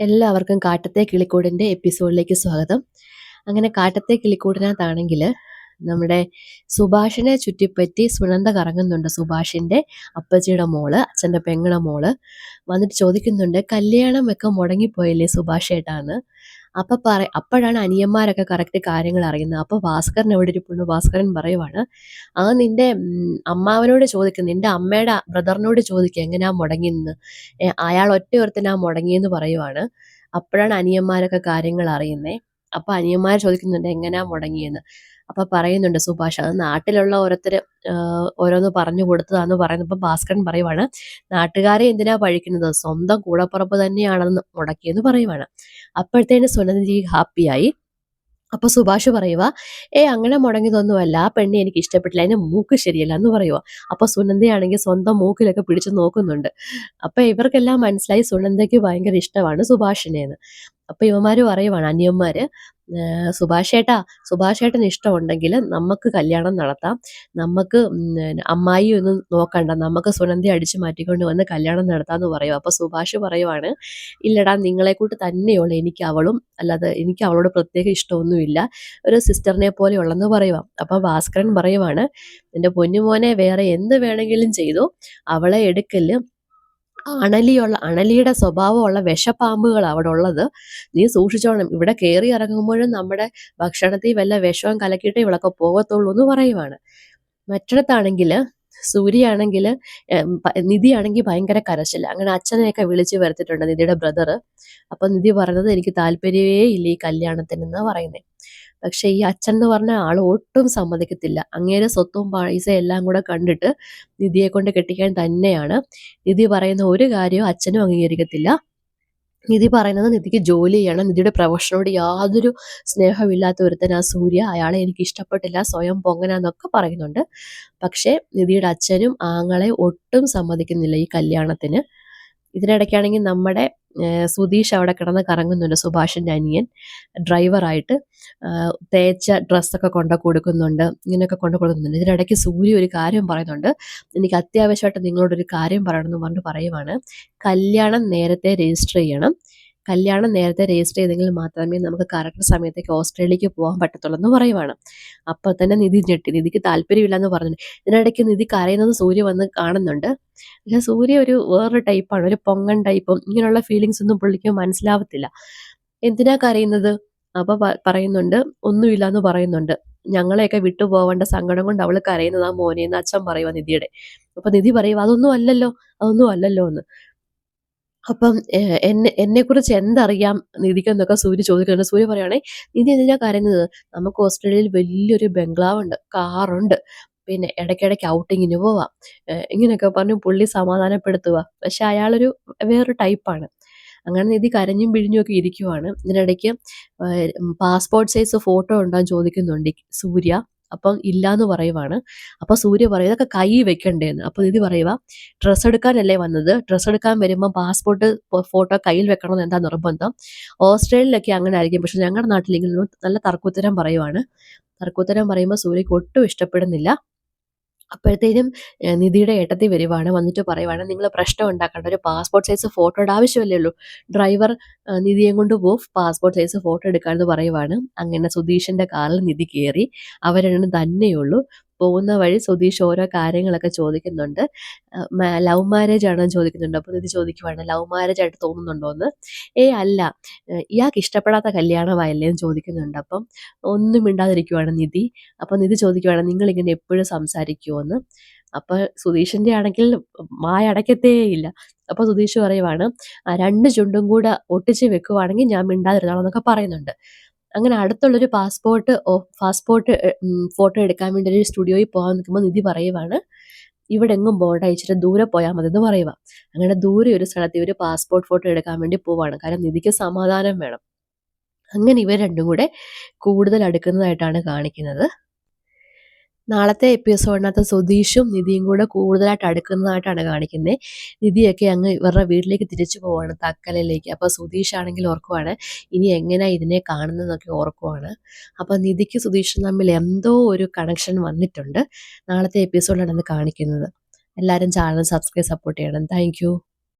എല്ലാവർക്കും കാട്ടത്തെ കിളിക്കൂടിന്റെ എപ്പിസോഡിലേക്ക് സ്വാഗതം. അങ്ങനെ കാട്ടത്തെ കിളിക്കൂടിനകത്താണെങ്കിൽ നമ്മുടെ സുഭാഷിനെ ചുറ്റിപ്പറ്റി സുനന്ദ കറങ്ങുന്നുണ്ട് സുഭാഷിന്റെ അപ്പച്ചിയുടെ മോൾ അച്ഛന്റെ പെങ്ങളുടെ മോൾ. വന്നിട്ട് ചോദിക്കുന്നുണ്ട് കല്യാണം ഒക്കെ മുടങ്ങിപ്പോയില്ലേ സുഭാഷേട്ടാണ് അപ്പൊ പറ അപ്പോഴാണ് അനിയന്മാരൊക്കെ കറക്റ്റ് കാര്യങ്ങൾ അറിയുന്നത് അപ്പോൾ ഭാസ്കരൻ എവിടെ ഇരിപ്പുണ്ട്? ഭാസ്കരൻ പറയുവാണ് ആ നിന്റെ അമ്മാവനോട് ചോദിക്കും നിന്റെ അമ്മയുടെ ബ്രദറിനോട് ചോദിക്കുക എങ്ങനെയാ മുടങ്ങിയെന്ന്? അയാൾ ഒറ്റ ഒരുത്തനാ മുടങ്ങിയെന്ന് പറയുവാണ്. അപ്പോഴാണ് അനിയന്മാരൊക്കെ കാര്യങ്ങൾ അറിയുന്നത് അപ്പൊ അനിയന്മാർ ചോദിക്കുന്നുണ്ട് എങ്ങനെയാ മുടങ്ങിയെന്ന്? അപ്പൊ പറയുന്നുണ്ട് സുഭാഷ് അത് നാട്ടിലുള്ള ഓരോരുത്തർ ഓരോന്ന് പറഞ്ഞു കൊടുത്തതാന്ന് പറയുന്നത് ഇപ്പൊ ഭാസ്കരൻ പറയുവാണ് നാട്ടുകാരെ എന്തിനാ പഴിക്കുന്നത്? സ്വന്തം കൂടപ്പുറപ്പ് തന്നെയാണെന്ന് മുടക്കിയെന്ന് പറയുവാണ്. അപ്പോഴത്തേന് സുനന്ദി ഹാപ്പിയായി. അപ്പൊ സുഭാഷ് പറയുക ഏ അങ്ങനെ മുടങ്ങിയതൊന്നുമല്ല ആ പെണ്ണി എനിക്ക് ഇഷ്ടപ്പെട്ടില്ല അതിന്റെ മൂക്ക് ശരിയല്ല എന്ന് പറയുക അപ്പൊ സുനന്ദയാണെങ്കിൽ സ്വന്തം മൂക്കിലൊക്കെ പിടിച്ചു നോക്കുന്നുണ്ട്. അപ്പൊ ഇവർക്കെല്ലാം മനസ്സിലായി സുനന്ദയ്ക്ക് ഭയങ്കര ഇഷ്ടമാണ് സുഭാഷിനെന്ന്. അപ്പൊ ഇവന്മാര് പറയുവാണ് അനിയന്മാര് സുഭാഷേട്ടാ സുഭാഷേട്ടന് ഇഷ്ടമുണ്ടെങ്കിൽ നമുക്ക് കല്യാണം നടത്താം. നമുക്ക് അമ്മായി ഒന്നും നോക്കണ്ട. നമുക്ക് സുനന്ദി അടിച്ചു മാറ്റിക്കൊണ്ട് വന്ന് കല്യാണം നടത്താമെന്ന് പറയും അപ്പോൾ സുഭാഷ് പറയുവാണ് ഇല്ലടാ നിങ്ങളെ കൂട്ട് തന്നെയുള്ളൂ. എനിക്ക് അവളും അല്ലാതെ എനിക്ക് അവളോട് പ്രത്യേക ഇഷ്ടമൊന്നുമില്ല. ഒരു സിസ്റ്ററിനെ പോലെ ഉള്ളെന്ന് പറയുവാം. അപ്പോൾ ഭാസ്കരൻ പറയുവാണ് എന്റെ പൊന്നുമോനെ വേറെ എന്ത് വേണമെങ്കിലും ചെയ്തു. അവളെ എടുക്കൽ അണലിയുള്ള അണലിയുടെ സ്വഭാവമുള്ള വിഷപ്പാമ്പുകൾ അവിടെ ഉള്ളത് നീ സൂക്ഷിച്ചോണം. ഇവിടെ കയറി ഇറങ്ങുമ്പോഴും നമ്മുടെ ഭക്ഷണത്തിൽ വല്ല വിഷവും കലക്കിയിട്ട് ഇവളൊക്കെ പോകത്തുള്ളൂ എന്ന് പറയുവാണ്. മറ്റിടത്താണെങ്കിൽ സൂര്യയാണെങ്കിൽ നിധിയാണെങ്കിൽ ഭയങ്കര കരച്ചില്ല അങ്ങനെ അച്ഛനെയൊക്കെ വിളിച്ച് വരുത്തിയിട്ടുണ്ട് നിധിയുടെ ബ്രദർ അപ്പം നിധി പറഞ്ഞത് എനിക്ക് താല്പര്യമേ ഇല്ല ഈ കല്യാണത്തിനെന്നാണ് പറയുന്നത് പക്ഷെ ഈ അച്ഛൻ എന്ന് പറഞ്ഞ ആൾ ഒട്ടും സമ്മതിക്കത്തില്ല. അങ്ങേരെ സ്വത്തും പൈസ എല്ലാം കൂടെ കണ്ടിട്ട് നിധിയെ കൊണ്ട് കെട്ടിക്കാൻ തന്നെയാണ്. നിധി പറയുന്ന ഒരു കാര്യവും അച്ഛനും അംഗീകരിക്കത്തില്ല. നിധി പറയുന്നത് നിധിക്ക് ജോലി ചെയ്യണം. നിധിയുടെ പ്രൊഫഷനോട് യാതൊരു സ്നേഹമില്ലാത്ത ഒരുത്തൻ ആ സൂര്യ. അയാളെ എനിക്ക് ഇഷ്ടപ്പെട്ടില്ല. സ്വയം പൊങ്ങനാന്നൊക്കെ പറയുന്നുണ്ട്. പക്ഷേ നിധിയുടെ അച്ഛനും ആങ്ങളെ ഒട്ടും സമ്മതിക്കുന്നില്ല ഈ കല്യാണത്തിന്. ഇതിനിടയ്ക്കാണെങ്കിൽ നമ്മുടെ സുധീഷ് അവിടെ കിടന്ന് കറങ്ങുന്നുണ്ട്. സുഭാഷിന്റെ അനിയൻ ഡ്രൈവറായിട്ട് തേച്ച ഡ്രസ്സൊക്കെ കൊണ്ട് കൊടുക്കുന്നുണ്ട്. ഇങ്ങനെയൊക്കെ കൊണ്ട് കൊടുക്കുന്നുണ്ട്. ഇതിനിടയ്ക്ക് സൂര്യ ഒരു കാര്യം പറയുന്നുണ്ട്. എനിക്ക് അത്യാവശ്യമായിട്ട് നിങ്ങളോടൊരു കാര്യം പറയണമെന്ന് പറഞ്ഞിട്ട് പറയുവാണ്. കല്യാണം നേരത്തെ രജിസ്റ്റർ ചെയ്യണം. കല്യാണം നേരത്തെ രജിസ്റ്റർ ചെയ്തെങ്കിൽ മാത്രമേ നമുക്ക് കറക്റ്റ് സമയത്തേക്ക് ഓസ്ട്രേലിയക്ക് പോകാൻ പറ്റത്തുള്ളൂ എന്ന് പറയുവാണ്. അപ്പോൾ തന്നെ നിധി ഞെട്ടി. നിധിക്ക് താല്പര്യമില്ല എന്ന് പറഞ്ഞു ഇതിനിടയ്ക്ക് നിധി കരയുന്നത് സൂര്യ വന്ന് കാണുന്നുണ്ട്. പക്ഷെ സൂര്യ ഒരു വേറൊരു ടൈപ്പാണ് ഒരു പൊങ്ങൻ ടൈപ്പും ഇങ്ങനെയുള്ള ഫീലിങ്സ് ഒന്നും പുള്ളിക്ക് മനസ്സിലാവത്തില്ല. എന്തിനാ കരയുന്നത്? അപ്പോൾ പറയുന്നുണ്ട് ഒന്നുമില്ല എന്ന് പറയുന്നുണ്ട്. ഞങ്ങളെയൊക്കെ വിട്ടു പോവേണ്ട സങ്കടം കൊണ്ട് അവൾ കരയുന്നതാ മോനെ എന്ന് അച്ഛൻ പറയുക നിധിയുടെ. അപ്പൊ നിധി പറയുക അതൊന്നും അല്ലല്ലോ അതൊന്നും അല്ലല്ലോ എന്ന്. അപ്പം എന്നെ എന്നെക്കുറിച്ച് എന്തറിയാം? നിധിക്കെന്നൊക്കെ സൂര്യ ചോദിക്കുന്നുണ്ട്? സൂര്യ പറയുകയാണെങ്കിൽ നിധി എന്തിനാ കരയുന്നത്? നമുക്ക് ഓസ്ട്രേലിയയിൽ വലിയൊരു ബംഗ്ലാവുണ്ട് കാറുണ്ട്. പിന്നെ ഇടയ്ക്കിടയ്ക്ക് ഔട്ടിങ്ങിന് പോവാം. ഇങ്ങനെയൊക്കെ പറഞ്ഞു പുള്ളി സമാധാനപ്പെടുത്തുക പക്ഷെ അയാളൊരു വേറൊരു ടൈപ്പാണ്. അങ്ങനെ നിധി കരഞ്ഞും പിഴിഞ്ഞും ഒക്കെ ഇരിക്കുവാണ്. ഇതിനിടയ്ക്ക് പാസ്പോർട്ട് സൈസ് ഫോട്ടോ ഉണ്ടാകും ചോദിക്കുന്നുണ്ട് സൂര്യ. അപ്പം ഇല്ലാന്ന് പറയുവാണ്. അപ്പോൾ സൂര്യ പറയും ഇതൊക്കെ കൈ വെക്കണ്ടേന്ന്. അപ്പോൾ നിധി പറയുക ഡ്രസ്സ് എടുക്കാനല്ലേ വന്നത്? ഡ്രസ്സ് എടുക്കാൻ വരുമ്പോൾ പാസ്പോർട്ട് ഫോട്ടോ കയ്യിൽ വെക്കണം എന്ന് എന്താ നിർബന്ധം? ഓസ്ട്രേലിയയിലൊക്കെ അങ്ങനെ ആയിരിക്കും പക്ഷെ ഞങ്ങളുടെ നാട്ടിലെങ്കിലും നല്ല തർക്കുത്തരം പറയുവാണ്. തർക്കുത്തരം പറയുമ്പോൾ സൂര്യക്ക് ഒട്ടും ഇഷ്ടപ്പെടുന്നില്ല. അപ്പോഴത്തേനും നിധിയുടെ ഏട്ടത്തി വരുവാണ് വന്നിട്ട് പറയുവാണ് നിങ്ങൾ പ്രശ്നം ഉണ്ടാക്കേണ്ട ഒരു പാസ്പോർട്ട് സൈസ് ഫോട്ടോയുടെ ആവശ്യമല്ലേ ഉള്ളൂ. ഡ്രൈവർ നിധിയെ കൊണ്ട് പോകും പാസ്പോർട്ട് സൈസ് ഫോട്ടോ എടുക്കാമെന്ന് പറയുവാണ്. അങ്ങനെ സുധീഷിന്റെ കാറിൽ നിധി കയറി അവരെണ്ണം തന്നെയുള്ളൂ. പോകുന്ന വഴി സുധീഷ് ഓരോ കാര്യങ്ങളൊക്കെ ചോദിക്കുന്നുണ്ട്. ലവ് മാരേജ് ആണോ ചോദിക്കുന്നുണ്ട്. അപ്പോൾ ഇത് ചോദിക്കുവാണ് ലവ് മാരേജ് ആയിട്ട് തോന്നുന്നുണ്ടോ എന്ന്? ഏ അല്ല. ഇയാൾക്ക് ഇഷ്ടപ്പെടാത്ത കല്യാണമായല്ലേ എന്ന് ചോദിക്കുന്നുണ്ട്. അപ്പം ഒന്നും മിണ്ടാതിരിക്കുവാണ് നിധി. അപ്പം നിധി ചോദിക്കുവാണ് നിങ്ങളിങ്ങനെ എപ്പോഴും സംസാരിക്കുമോ എന്ന്? അപ്പോൾ സുധീഷിന്റെ ആണെങ്കിൽ മായ അടയ്ക്കത്തേ ഇല്ല. അപ്പോൾ സുധീഷ് പറയുവാണ് രണ്ട് ചുണ്ടും കൂടെ ഒട്ടിച്ച് വെക്കുവാണെങ്കിൽ ഞാൻ മിണ്ടാതിരുന്നോളാം എന്നൊക്കെ പറയുന്നുണ്ട്. അങ്ങനെ അടുത്തുള്ളൊരു പാസ്പോർട്ട് പാസ്പോർട്ട് ഫോട്ടോ എടുക്കാൻ വേണ്ടി ഒരു സ്റ്റുഡിയോയിൽ പോകാൻ നിൽക്കുമ്പോൾ നിധി പറയുവാണ് ഇവിടെ എങ്ങും ബോർഡ് ഇച്ചിരി ദൂരെ പോയാൽ മതി എന്ന് പറയുക അങ്ങനെ ദൂരെ ഒരു സ്ഥലത്ത് ഇവർ പാസ്പോർട്ട് ഫോട്ടോ എടുക്കാൻ വേണ്ടി പോവാണ് കാരണം നിധിക്ക് സമാധാനം വേണം. അങ്ങനെ ഇവർ രണ്ടും കൂടെ കൂടുതൽ അടുക്കുന്നതായിട്ടാണ് കാണിക്കുന്നത്. നാളത്തെ എപ്പിസോഡിനകത്ത് സുധീഷും നിധിയും കൂടെ കൂടുതലായിട്ട് അടുക്കുന്നതായിട്ടാണ് കാണിക്കുന്നത് നിധിയൊക്കെ അങ്ങ് ഇവരുടെ വീട്ടിലേക്ക് തിരിച്ചു പോവാണ് തക്കലയിലേക്ക്. അപ്പോൾ സുധീഷ് ആണെങ്കിൽ ഓർക്കുവാണ് ഇനി എങ്ങനെ ഇതിനെ കാണുന്നതെന്നൊക്കെ ഓർക്കുവാണ്. അപ്പോൾ നിധിക്ക് സുധീഷും തമ്മിൽ എന്തോ ഒരു കണക്ഷൻ വന്നിട്ടുണ്ട്. നാളത്തെ എപ്പിസോഡിലാണ് കാണിക്കുന്നത്. എല്ലാവരും ചാനൽ സബ്സ്ക്രൈബ് സപ്പോർട്ട് ചെയ്യണം. താങ്ക്